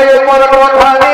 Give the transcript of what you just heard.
জয় পর্বত